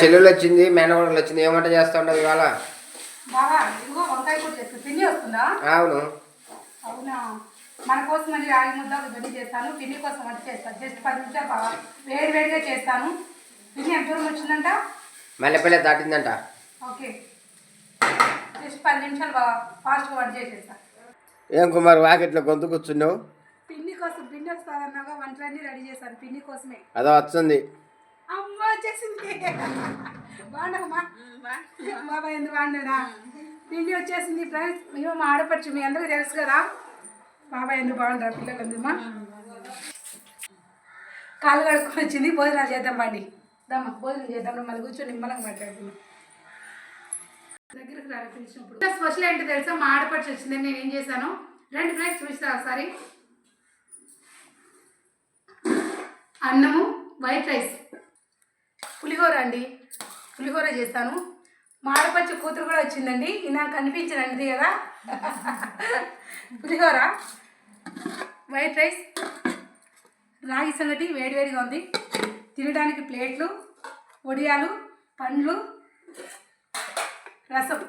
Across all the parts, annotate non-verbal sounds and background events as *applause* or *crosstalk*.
చెల్లెలు వచ్చింది మేనగోడలు వచ్చింది ఏమంట చేస్తా ఉండదు ఇవాళ? చేస్తాను అవును. అవునా? మన కోసం అని రాగి ముద్ద ఒక గడ్డి చేస్తాను పిండి కోసం వంట చేస్తాను జస్ట్ పది నిమిషాలు బాగా వేడి వేడిగా చేస్తాను. పిండి ఎంత దూరం వచ్చిందంట? మల్లెపల్లె దాటిందంట. ఓకే. జస్ట్ పది నిమిషాలు బాగా ఫాస్ట్గా వంట చేసేస్తాను ఏం కుమార్ వాకిట్లో గొంతు కూర్చున్నావు? పిండి కోసం పిండి వస్తుందన్నాగా వంటలన్నీ రెడీ చేశాను పిండి కోసమే. అదో వస్తుంది. వచ్చేసింది. *laughs* బాగున్నావమ్మా? బాబాయ్ ఎందుకు బాగున్నాడా? పిండి వచ్చేసింది ఫ్రెండ్స్. మేము మా ఆడపడుచు మీ అందరికీ తెలుసు కదా. బాబాయ్ ఎందుకు బాగుంటారు పిల్లలు ఎందుమా కాలు కడుక్కొని వచ్చింది. భోజనాలు చేద్దాం బండి. దమ్మా భోజనం చేద్దాం. మళ్ళీ కూర్చొని నిమ్మలంగా మాట్లాడుతున్నాం దగ్గరికి రారా పిలిచినప్పుడు. స్పెషల్ ఏంటో తెలుసా? మా ఆడపడుచు వచ్చింది. నేను ఏం చేశాను? రెండు ఫ్రెండ్స్ చూపిస్తా ఒకసారి. అన్నము వైట్ రైస్. పులిహోర అండి. పులిహోర చేస్తాను. మాడపచ్చి కూతురు కూడా వచ్చిందండి. ఇలా నాకు కదా. పులిహోర. White rice. రాగి సంగటి వేడివేడిగా ఉంది. తినడానికి ప్లేట్లు వడియాలు పండ్లు రసం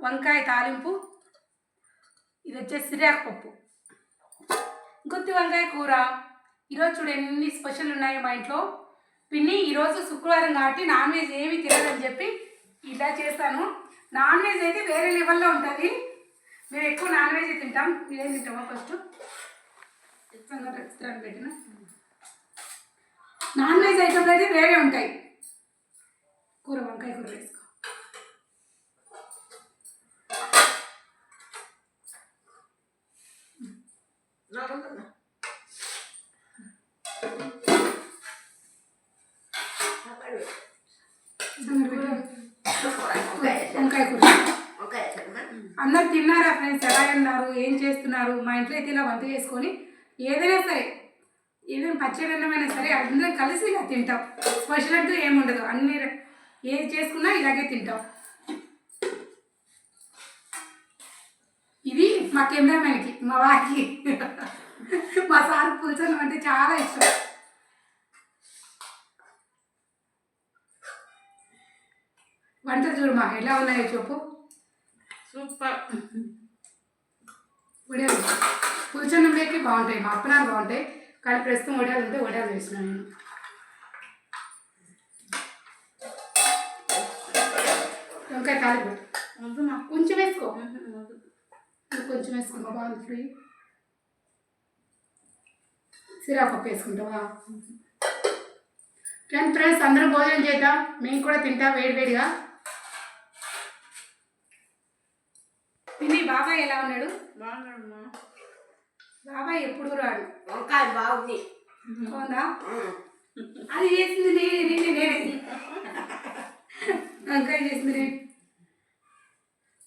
వంకాయ తాలింపు. ఇది వచ్చేసి సిరియాకు పప్పు గుత్తి వంకాయ కూర. ఈరోజు చూడు ఎన్ని స్పెషల్ ఉన్నాయో మా ఇంట్లో. పిన్ని ఈరోజు శుక్రవారం కాబట్టి నాన్ వెజ్ ఏమి తినదని చెప్పి ఇలా చేస్తాను. నాన్ వెజ్ అయితే వేరే లెవెల్లో ఉంటుంది. మేము ఎక్కువ నాన్ వెజ్ తింటాం. మీరేం తింటామా ఫస్ట్? చిత్రాన్ని పెట్టిన. నాన్ వెజ్ ఐటమ్లు అయితే వేరే ఉంటాయి. కూర వంకాయ కూర వేసుకో. సంగటి వంకాయ కూర అందరు తిన్నారా ఫ్రెండ్స్ ఎలా ఉన్నారు? ఏం చేస్తున్నారు? మా ఇంట్లో అయితే ఇలా వంట చేసుకొని ఏదైనా సరే ఏదైనా పచ్చడి అన్నమైనా సరే అందరం కలిసి ఇలా తింటాం. స్పెషల్ అంటూ ఏముండదు అన్ని ఏది చేసుకున్నా ఇలాగే తింటాం. ఇది మా కెమెరామెన్కి మా వారికి. మా సార్ పులుసలు అంటే చాలా ఇష్టం. వంట చూడమా ఎలా ఉన్నాయో చెప్పు. సూపర్. వడియాలు పులుచన్నంలోకి బాగుంటాయి మా అప్పనాలు బాగుంటాయి కానీ ప్రస్తుతం వడియాలు ఉంటే వడియాలు వేసినాను నేను. వంకాయ తాలింపు. కొంచెం వేసుకో. కొంచెం వేసుకున్నావు బాగుంది ఫ్రీ సిరాపప్పు వేసుకుంటావా? ఫ్రెండ్స్ ఫ్రెండ్స్ అందరం భోజనం చేద్దాం. మేము కూడా తింటాం వేడివేడిగా తిని బాబాయ్ ఎలా ఉన్నాడు? బాగున్నాడమ్మా. బాబాయ్ ఎప్పుడు రాడు? వంకాయ బాగుంది. అవునా అది చేసింది నేనే నేనే నేనే. వంకాయ చేసింది నేను.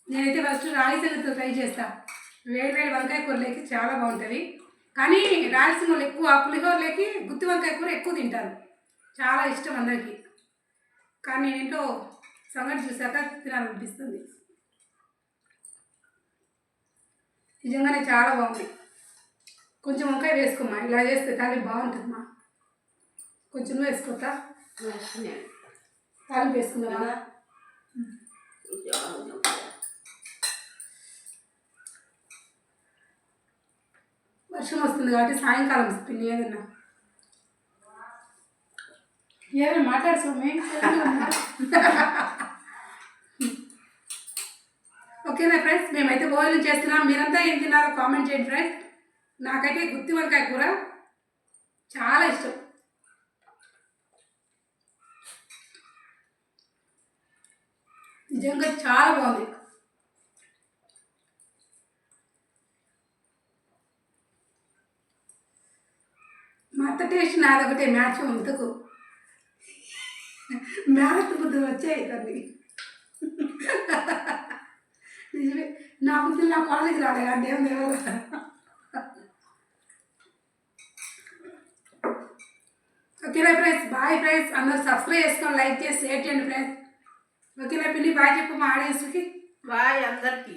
నేనైతే ఫస్ట్ రాగి సంగతితో ట్రై చేస్తా. వేడి వేడి వంకాయ కూరలోకి చాలా బాగుంటుంది. కానీ రాయలసీమలో ఎక్కువ పులిహోరలోకి గుత్తి వంకాయ కూర ఎక్కువ తింటారు. చాలా ఇష్టం అందరికీ. కానీ నేను ఇంట్లో సంగటి చూశాక తినాలనిపిస్తుంది. నిజంగానే చాలా బాగుంది. కొంచెం వంకాయ వేసుకోమ్మా ఇలా చేస్తే తాలింపు బాగుంటుందమ్మా. కొంచెం వేసుకోతా? తాలింపు వేసుకుందామా? వర్షం వస్తుంది కాబట్టి సాయంకాలం పిన్ని ఏదన్నా. ఏదైనా మాట్లాడు సోమే ఓకేనా ఫ్రెండ్స్ మేమైతే భోజనం చేస్తున్నాం. మీరంతా ఏం తిన్నారో కామెంట్ చేయండి ఫ్రెండ్స్ నాకైతే గుత్తి వంకాయ కూర చాలా ఇష్టం. నిజంగా చాలా బాగుంది. మా అత్త టేస్ట్ నాదొకటే మ్యాచ్ ఇంతకు మ్యాచ్ బుద్ధులు వచ్చాయి తల్లి నిజమే నా బుద్ధులు నా కాలేజీ రాలే కానీ దేవుని దేవాల ఓకేనా ఫ్రెండ్స్ బాయ్ ఫ్రెండ్స్ అందరూ సబ్స్క్రైబ్ చేసుకొని లైక్ చేసి షేర్ చేయండి ఫ్రెండ్స్ ఓకేనా పిల్లి బాయ్ చెప్పు మా ఆడియన్స్కి బాయ్ అందరికి